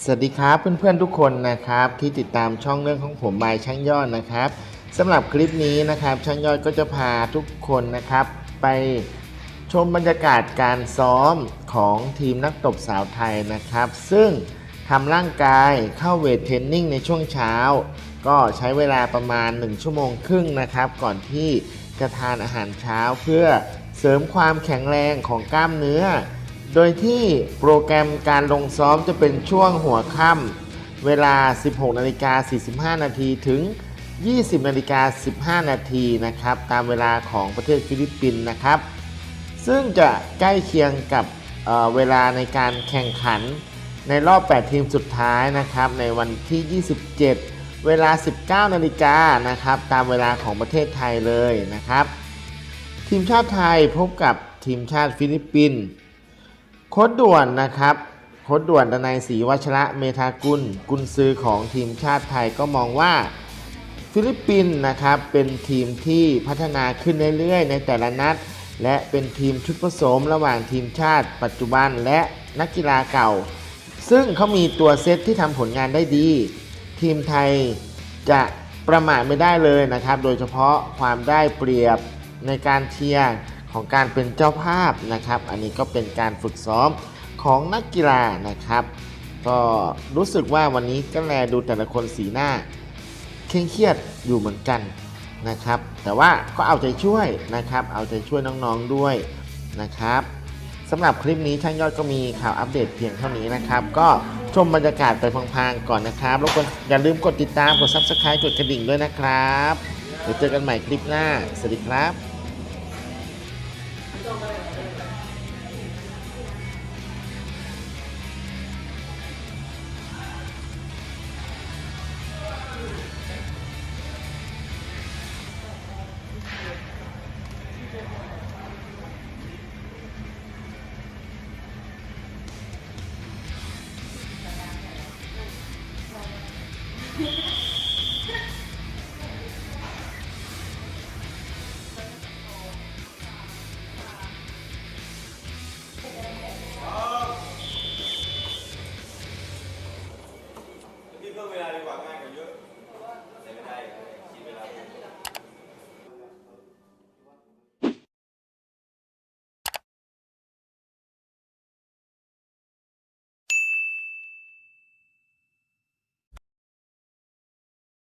สวัสดีครับเพื่อนๆทุกคนนะครับที่ติดตามช่องเรื่องของผมบายช่างยอดนะครับสำหรับคลิปนี้นะครับช่างยอดก็จะพาทุกคนนะครับ ไปชมบรรยากาศการซ้อมของทีมนักตบสาวไทยนะครับ ซึ่งทำร่างกายเข้าเวทเทรนนิ่งในช่วงเช้า ก็ใช้เวลาประมาณ 1 ชั่วโมงครึ่งนะครับ ก่อนที่จะทานอาหารเช้าเพื่อเสริมความแข็งแรงของกล้ามเนื้อ โดยที่โปรแกรมการลงซ้อมจะเป็นช่วงหัวค่ำเวลา 16นาฬิกา45 นาทีถึง 20นาฬิกา15 นาทีนะครับ ตามเวลาของประเทศฟิลิปปินส์นะครับ ซึ่งจะใกล้เคียงกับเเวลาในการแข่งขันในรอบ 8 ทีมสุดท้ายนะครับ ในวันที่ 27 เวลา 19นาฬิกานะครับ ตามเวลาของประเทศไทยเลยนะครับ ทีมชาติไทยพบกับทีมชาติฟิลิปปินส์ โค้ดด่วนนะครับโค้ดด่วนดนัยศรีวัชระเมธากุลกุนซือของทีมชาติไทยก็มองว่าฟิลิปปินส์นะครับเป็นทีมที่พัฒนาขึ้นเรื่อยๆ ในแต่ละนัด และเป็นทีมชุดผสมระหว่างทีมชาติ ปัจจุบันและนักกีฬาเก่า ซึ่งเขามีตัวเซตที่ทำผลงานได้ดี ทีมไทยจะประมาทไม่ได้เลยนะครับ โดยเฉพาะความได้เปรียบในการเชียร์ ของการเป็นเจ้าภาพนะครับ อันนี้ก็เป็นการฝึกซ้อมของนักกีฬานะครับ ก็รู้สึกว่าวันนี้ก็แลดูแต่ละคนสีหน้าเคร่งเครียดอยู่เหมือนกันนะครับ แต่ว่าก็เอาใจช่วยนะครับ เอาใจช่วยน้องๆด้วยนะครับสำหรับคลิปนี้ช่างยอดก็มีข่าวอัปเดตเพียงเท่านี้นะครับ ก็ชมบรรยากาศไปพลางๆก่อนนะครับแล้วก็อย่าลืมกดติดตามกด subscribe กดกระดิ่งด้วยนะครับเดี๋ยวเจอกันใหม่คลิปหน้า สวัสดีครับ